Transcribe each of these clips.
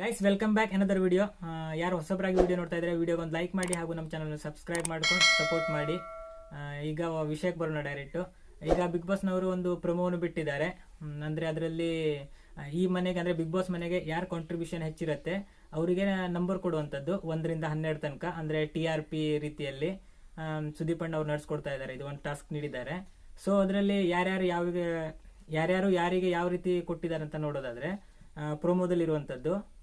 Guys welcome back another video ಯಾರು ಹೊಸಬರಾಗಿ video ನೋಡ್ತಾ ಇದ್ರೆ ವಿಡಿಯೋಗೆ ಒಂದು ಲೈಕ್ ಮಾಡಿ ಹಾಗೂ ನಮ್ಮ ಚಾನಲ್ ಸಬ್ಸ್ಕ್ರೈಬ್ ಮಾಡ್ಕೊಂಡು ಸಪೋರ್ಟ್ ಮಾಡಿ. ಆ, ಈಗ ವಿಷಯಕ್ಕೆ ಬರೋಣ ಡೈರೆಕ್ಟು ಈಗ ಬಿಗ್ ಬಾಸ್ನವರು ಒಂದು ಪ್ರೊಮೋವನ್ನು ಬಿಟ್ಟಿದ್ದಾರೆ. ಅಂದರೆ ಅಂದ್ರೆ ಅದರಲ್ಲಿ ಈ ಮನೆಗೆ ಅಂದರೆ ಬಿಗ್ ಬಾಸ್ ಮನೆಗೆ ಯಾರು ಕಾಂಟ್ರಿಬ್ಯೂಷನ್ ಹೆಚ್ಚಿರುತ್ತೆ ಅವರಿಗೆ ನಂಬರ್ ಕೊಡುವಂಥದ್ದು ಒಂದರಿಂದ ಹನ್ನೆರಡು ತನಕ ಅಂದರೆ ಟಿ ಆರ್ ಪಿ ರೀತಿಯಲ್ಲಿ ಸುದೀಪಣ್ಣ ಅವ್ರು ನಡ್ಸ್ಕೊಡ್ತಾ ಇದ್ದಾರೆ. ಇದು ಒಂದು ಟಾಸ್ಕ್ ನೀಡಿದ್ದಾರೆ. ಸೊ ಅದರಲ್ಲಿ ಯಾರ್ಯಾರು ಯಾವ ಯಾರ್ಯಾರು ಯಾರಿಗೆ ಯಾವ ರೀತಿ ಕೊಟ್ಟಿದ್ದಾರೆ ಅಂತ ನೋಡೋದಾದರೆ ಪ್ರೊಮೋದಲ್ಲಿ ಇರುವಂಥದ್ದು ಆ,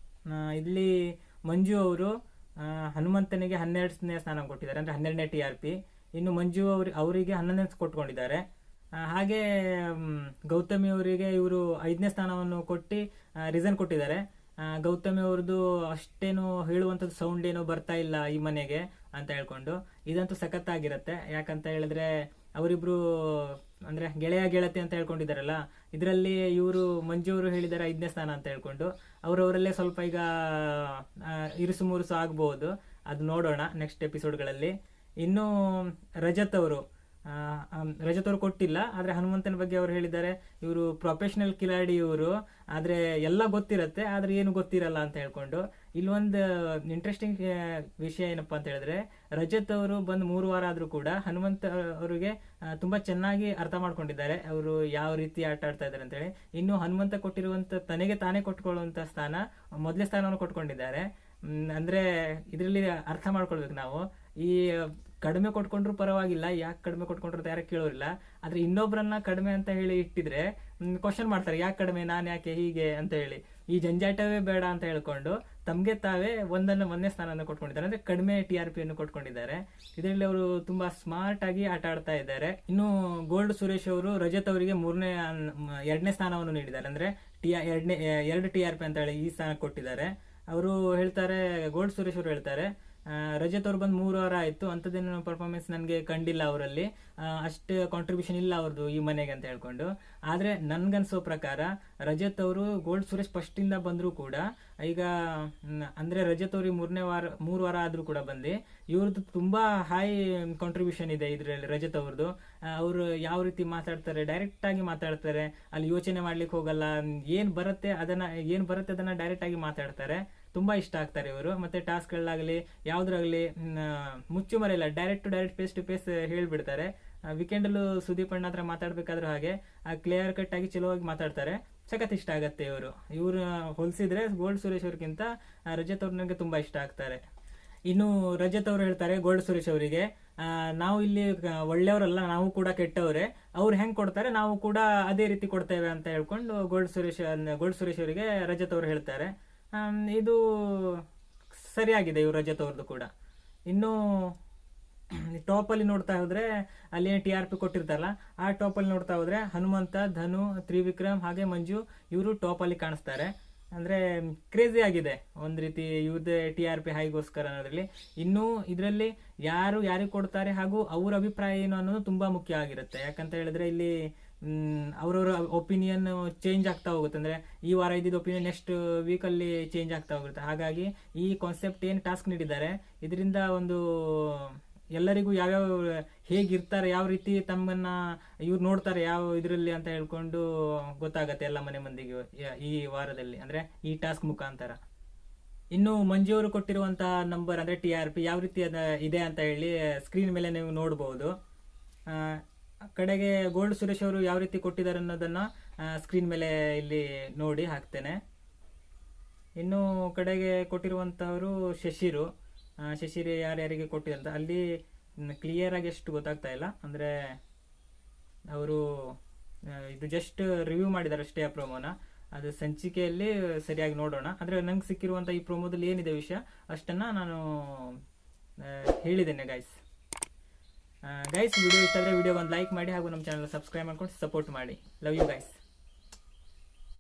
ಇಲ್ಲಿ ಮಂಜು ಅವರು ಹನುಮಂತನಿಗೆ ಹನ್ನೆರಡನೇ ಸ್ಥಾನ ಕೊಟ್ಟಿದ್ದಾರೆ, ಅಂದರೆ ಹನ್ನೆರಡನೇ ಟಿ ಆರ್ ಪಿ ಇನ್ನು ಮಂಜು ಅವ್ರ, ಅವರಿಗೆ ಹನ್ನೊಂದನೇ ಕೊಟ್ಕೊಂಡಿದ್ದಾರೆ. ಹಾಗೆ ಗೌತಮಿ ಅವರಿಗೆ ಇವರು ಐದನೇ ಸ್ಥಾನವನ್ನು ಕೊಟ್ಟು ರೀಸನ್ ಕೊಟ್ಟಿದ್ದಾರೆ. ಗೌತಮಿ ಅವ್ರದ್ದು ಅಷ್ಟೇನು ಹೇಳುವಂಥದ್ದು ಸೌಂಡ್ ಏನೋ ಬರ್ತಾ ಇಲ್ಲ ಈ ಮನೆಗೆ ಅಂತ ಹೇಳ್ಕೊಂಡು. ಇದಂತೂ ಸಖತ್ತಾಗಿರುತ್ತೆ. ಯಾಕಂತ ಹೇಳಿದ್ರೆ, ಅವರಿಬ್ರು ಅಂದ್ರೆ ಗೆಳೆಯ ಗೆಳತಿ ಅಂತ ಹೇಳ್ಕೊಂಡಿದ್ದಾರಲ್ಲ, ಇದರಲ್ಲಿ ಇವರು ಅವರು ಹೇಳಿದ್ದಾರೆ ಐದನೇ ಸ್ಥಾನ ಅಂತ ಹೇಳ್ಕೊಂಡು, ಅವರವರಲ್ಲೇ ಸ್ವಲ್ಪ ಈಗ ಇರುಸು ಮುರುಸು ಆಗ್ಬೋದು. ಅದು ನೋಡೋಣ ನೆಕ್ಸ್ಟ್ ಎಪಿಸೋಡ್ಗಳಲ್ಲಿ ಇನ್ನು ರಜತ್ ಅವರು ರಜತ್ ಅವರು ಕೊಟ್ಟಿಲ್ಲ ಆದ್ರೆ ಹನುಮಂತನ ಬಗ್ಗೆ ಅವರು ಹೇಳಿದ್ದಾರೆ, ಇವರು ಪ್ರೊಫೆಷ್ನಲ್ ಕಿಲಾಡಿ ಇವರು, ಆದರೆ ಎಲ್ಲ ಗೊತ್ತಿರತ್ತೆ, ಆದ್ರೆ ಏನು ಗೊತ್ತಿರಲ್ಲ ಅಂತ ಹೇಳ್ಕೊಂಡು. ಇಲ್ಲೊಂದು ಇಂಟ್ರೆಸ್ಟಿಂಗ್ ವಿಷಯ ಏನಪ್ಪಾ ಅಂತ ಹೇಳಿದ್ರೆ, ರಜತ್ ಅವರು ಬಂದು ಮೂರು ವಾರ ಆದರೂ ಕೂಡ ಹನುಮಂತ ಅವರಿಗೆ ತುಂಬ ಚೆನ್ನಾಗಿ ಅರ್ಥ ಮಾಡ್ಕೊಂಡಿದ್ದಾರೆ, ಅವರು ಯಾವ ರೀತಿ ಆಟ ಆಡ್ತಾ ಇದ್ದಾರೆ ಅಂತೇಳಿ ಇನ್ನು ಹನುಮಂತ ಕೊಟ್ಟಿರುವಂಥ ತನಗೆ ತಾನೇ ಕೊಟ್ಕೊಳ್ಳುವಂಥ ಸ್ಥಾನ, ಮೊದಲೇ ಸ್ಥಾನವನ್ನು ಕೊಟ್ಕೊಂಡಿದ್ದಾರೆ. ಅಂದ್ರೆ ಇದರಲ್ಲಿ ಅರ್ಥ ಮಾಡ್ಕೊಳ್ಬೇಕು ನಾವು. ಈ ಕಡಿಮೆ ಕೊಟ್ಕೊಂಡ್ರು ಪರವಾಗಿಲ್ಲ, ಯಾಕೆ ಕಡಿಮೆ ಕೊಟ್ಕೊಂಡ್ರು ಅಂತ ಯಾರು ಕೇಳೋರಿಲ್ಲ. ಆದರೆ ಇನ್ನೊಬ್ಬರನ್ನ ಕಡಿಮೆ ಅಂತ ಹೇಳಿ ಇಟ್ಟಿದ್ರೆ ಕ್ವಶನ್ ಮಾಡ್ತಾರೆ, ಯಾಕೆ ಕಡಿಮೆ, ನಾನು ಯಾಕೆ, ಹೀಗೆ ಅಂತ ಹೇಳಿ. ಈ ಜಂಜಾಟವೇ ಬೇಡ ಅಂತ ಹೇಳ್ಕೊಂಡು ತಮಗೆ ತಾವೇ ಒಂದನ್ನು ಒಂದನೇ ಸ್ಥಾನವನ್ನು ಕೊಟ್ಕೊಂಡಿದ್ದಾರೆ. ಅಂದ್ರೆ ಕಡಿಮೆ ಟಿ ಆರ್ ಪಿಯನ್ನು ಕೊಟ್ಕೊಂಡಿದ್ದಾರೆ. ಇದರಲ್ಲಿ ಅವರು ತುಂಬಾ ಸ್ಮಾರ್ಟ್ ಆಗಿ ಆಟ ಆಡ್ತಾ ಇದ್ದಾರೆ. ಇನ್ನು ಗೋಲ್ಡ್ ಸುರೇಶ್ ಅವರು ರಜತ್ ಅವರಿಗೆ ಮೂರನೇ ಎರಡನೇ ಸ್ಥಾನವನ್ನು ನೀಡಿದ್ದಾರೆ. ಅಂದ್ರೆ ಟಿ ಎರಡನೇ, ಎರಡು ಟಿ ಆರ್ ಪಿ ಅಂತ ಹೇಳಿ ಈ ಸ್ಥಾನ ಕೊಟ್ಟಿದ್ದಾರೆ. ಅವರು ಹೇಳ್ತಾರೆ ಗೋಲ್ಡ್ ಸುರೇಶ್ ಅವರು ಹೇಳ್ತಾರೆ ರಜತ್ ಅವ್ರು ಬಂದು ಮೂರು ವಾರ ಆಯಿತು, ಅಂಥದ್ದೇನೋ ಪರ್ಫಾರ್ಮೆನ್ಸ್ ನನಗೆ ಕಂಡಿಲ್ಲ ಅವರಲ್ಲಿ. ಅಷ್ಟು ಕಾಂಟ್ರಿಬ್ಯೂಷನ್ ಇಲ್ಲ ಅವ್ರದ್ದು ಈ ಮನೆಗೆ ಅಂತ ಹೇಳ್ಕೊಂಡು. ಆದರೆ ನನಗನ್ಸೋ ಪ್ರಕಾರ ರಜತ್ ಅವರು ಗೋಲ್ಡ್ ಸುರೇಶ್ ಫಸ್ಟಿಂದ ಬಂದರೂ ಕೂಡ, ಈಗ ಅಂದರೆ ಅಂದ್ರೆ ರಜತ್ ಅವ್ರಿಗೆ ಮೂರನೇ ವಾರ, ಮೂರು ವಾರ ಆದರೂ ಕೂಡ ಬಂದು ಇವ್ರದ್ದು ತುಂಬಾ ಹೈ ಕಾಂಟ್ರಿಬ್ಯೂಷನ್ ಇದೆ ಇದರಲ್ಲಿ ರಜತ್ ಅವ್ರದ್ದು ಅವರು ಯಾವ ರೀತಿ ಮಾತಾಡ್ತಾರೆ ಡೈರೆಕ್ಟಾಗಿ ಮಾತಾಡ್ತಾರೆ, ಅಲ್ಲಿ ಯೋಚನೆ ಮಾಡ್ಲಿಕ್ಕೆ ಹೋಗಲ್ಲ, ಏನು ಬರುತ್ತೆ ಅದನ್ನ, ಏನು ಬರುತ್ತೆ ಅದನ್ನು ಡೈರೆಕ್ಟಾಗಿ ಮಾತಾಡ್ತಾರೆ. ತುಂಬಾ ಇಷ್ಟ ಆಗ್ತಾರೆ ಇವರು. ಮತ್ತೆ ಟಾಸ್ಕ್ಗಳಾಗಲಿ, ಯಾವುದ್ರಾಗಲಿ ಮುಚ್ಚು ಮರೆಯಲ್ಲ direct to direct face to face ಹೇಳ್ಬಿಡ್ತಾರೆ. ವೀಕೆಂಡ್ ಅಲ್ಲೂ ಸುದೀಪ್ ಅಣ್ಣ ಹತ್ರ ಮಾತಾಡ್ಬೇಕಾದ್ರೂ ಹಾಗೆ ಕ್ಲಿಯರ್ ಕಟ್ ಆಗಿ ಚಲೋವಾಗಿ ಮಾತಾಡ್ತಾರೆ. ಸಖತ್ ಇಷ್ಟ ಆಗತ್ತೆ ಇವರು. ಇವರು ಹೋಲಿಸಿದ್ರೆ ಗೋಲ್ಡ್ ಸುರೇಶ್ ಅವ್ರಿಗಿಂತ ರಜತ್ ಅವ್ರು ನನಗೆ ತುಂಬಾ ಇಷ್ಟ ಆಗ್ತಾರೆ. ಇನ್ನು ರಜತ್ ಅವರು ಹೇಳ್ತಾರೆ ಗೋಲ್ಡ್ ಸುರೇಶ್ ಅವರಿಗೆ ನಾವು ಇಲ್ಲಿ ಒಳ್ಳೆಯವರಲ್ಲ, ನಾವು ಕೂಡ ಕೆಟ್ಟವ್ರೆ. ಅವ್ರು ಹೆಂಗೆ ಕೊಡ್ತಾರೆ, ನಾವು ಕೂಡ ಅದೇ ರೀತಿ ಕೊಡ್ತೇವೆ ಅಂತ ಹೇಳ್ಕೊಂಡು ಗೋಲ್ಡ್ ಸುರೇಶ್ ಗೋಲ್ಡ್ ಸುರೇಶ್ ಅವರಿಗೆ ರಜತ್ ಅವರು ಹೇಳ್ತಾರೆ. ಇದು ಸರಿಯಾಗಿದೆ ಇವ್ರು ರಜತ್ ಅವ್ರದ್ದು ಕೂಡ. ಇನ್ನು ಟಾಪಲ್ಲಿ ನೋಡ್ತಾ ಹೋದರೆ ಅಲ್ಲಿ ಟಿ ಆರ್ ಪಿ ಕೊಟ್ಟಿರ್ತಾರಲ್ಲ, ಆ ಟಾಪಲ್ಲಿ ನೋಡ್ತಾ ಹೋದರೆ ಹನುಮಂತ, ಧನು, ತ್ರಿವಿಕ್ರಮ್ ಹಾಗೆ ಮಂಜು ಇವರು ಟಾಪಲ್ಲಿ ಕಾಣಿಸ್ತಾರೆ. ಅಂದರೆ ಕ್ರೇಜಿ ಆಗಿದೆ ಒಂದು ರೀತಿ ಇವ್ರದ್ದೇ ಟಿ ಆರ್ ಪಿ ಹೈಗೋಸ್ಕರ ಅನ್ನೋದ್ರಲ್ಲಿ. ಇನ್ನೂ ಇದರಲ್ಲಿ ಯಾರು ಯಾರಿಗೆ ಕೊಡ್ತಾರೆ ಹಾಗೂ ಅವ್ರ ಅಭಿಪ್ರಾಯ ಏನು ಅನ್ನೋದು ತುಂಬ ಮುಖ್ಯ ಆಗಿರುತ್ತೆ. ಯಾಕಂತ ಹೇಳಿದ್ರೆ ಇಲ್ಲಿ ಅವ್ರವ್ರ ಒಪಿನಿಯನ್ ಚೇಂಜ್ ಆಗ್ತಾ ಹೋಗುತ್ತೆ. ಅಂದರೆ ಈ ವಾರ ಇದ್ದಿದ್ದ ಒಪಿನಿಯನ್ ನೆಕ್ಸ್ಟ್ ವೀಕಲ್ಲಿ ಚೇಂಜ್ ಆಗ್ತಾ ಹೋಗುತ್ತೆ. ಹಾಗಾಗಿ ಈ ಕಾನ್ಸೆಪ್ಟ್ ಏನು ಟಾಸ್ಕ್ ನೀಡಿದ್ದಾರೆ, ಇದರಿಂದ ಒಂದು ಎಲ್ಲರಿಗೂ ಯಾವ್ಯಾವ ಹೇಗಿರ್ತಾರೆ, ಯಾವ ರೀತಿ ತಮ್ಮನ್ನು ಇವ್ರು ನೋಡ್ತಾರೆ, ಯಾವ ಇದರಲ್ಲಿ ಅಂತ ಹೇಳ್ಕೊಂಡು ಗೊತ್ತಾಗತ್ತೆ ಎಲ್ಲ ಮನೆ ಮಂದಿಗೆ ಈ ವಾರದಲ್ಲಿ. ಅಂದರೆ ಈ ಟಾಸ್ಕ್ ಮುಖಾಂತರ. ಇನ್ನು ಮಂಜು ಅವರು ಕೊಟ್ಟಿರುವಂಥ ನಂಬರ್ ಅಂದರೆ ಟಿ ಆರ್ ಪಿ ಯಾವ ರೀತಿ ಇದೆ ಅಂತ ಹೇಳಿ ಸ್ಕ್ರೀನ್ ಮೇಲೆ ನೀವು ನೋಡಬಹುದು ಕಡೆಗೆ ಗೋಲ್ಡ್ ಸುರೇಶ್ ಅವರು ಯಾವ ರೀತಿ ಕೊಟ್ಟಿದ್ದಾರೆ ಅನ್ನೋದನ್ನ ಸ್ಕ್ರೀನ್ ಮೇಲೆ ಇಲ್ಲಿ ನೋಡಿ ಹಾಕ್ತೇನೆ. ಇನ್ನು ಕಡೆಗೆ ಕೊಟ್ಟಿರುವಂಥವರು ಶಶಿರು. ಶಶಿರು ಯಾರ್ಯಾರಿಗೆ ಕೊಟ್ಟಿದಂತ ಅಲ್ಲಿ ಕ್ಲಿಯರ್ ಆಗಿ ಎಷ್ಟು ಗೊತ್ತಾಗ್ತಾ ಇಲ್ಲ. ಅಂದರೆ ಅವರು ಇದು ಜಸ್ಟ್ ರಿವ್ಯೂ ಮಾಡಿದ್ದಾರೆ ಅಷ್ಟೇ ಆ ಪ್ರೋಮೋನ ಅದು ಸಂಚಿಕೆಯಲ್ಲಿ ಸರಿಯಾಗಿ ನೋಡೋಣ. ಅಂದರೆ ನಂಗೆ ಸಿಕ್ಕಿರುವಂಥ ಈ ಪ್ರೋಮೋದಲ್ಲಿ ಏನಿದೆ ವಿಷಯ, ಅಷ್ಟನ್ನು ನಾನು ಹೇಳಿದ್ದೇನೆ ಗೈಸ್ ಗೈಸ್ ವಿಡಿಯೋ ಇಷ್ಟ ಆದರೆ ವಿಡಿಯೋ ಒಂದು ಲೈಕ್ ಮಾಡಿ ಹಾಗೂ ನಮ್ಮ ಚಾನಲ್ ಸಬ್ಸ್ಕ್ರೈಬ್ ಮಾಡ್ಕೊಂಡು ಸಪೋರ್ಟ್ ಮಾಡಿ. Love you guys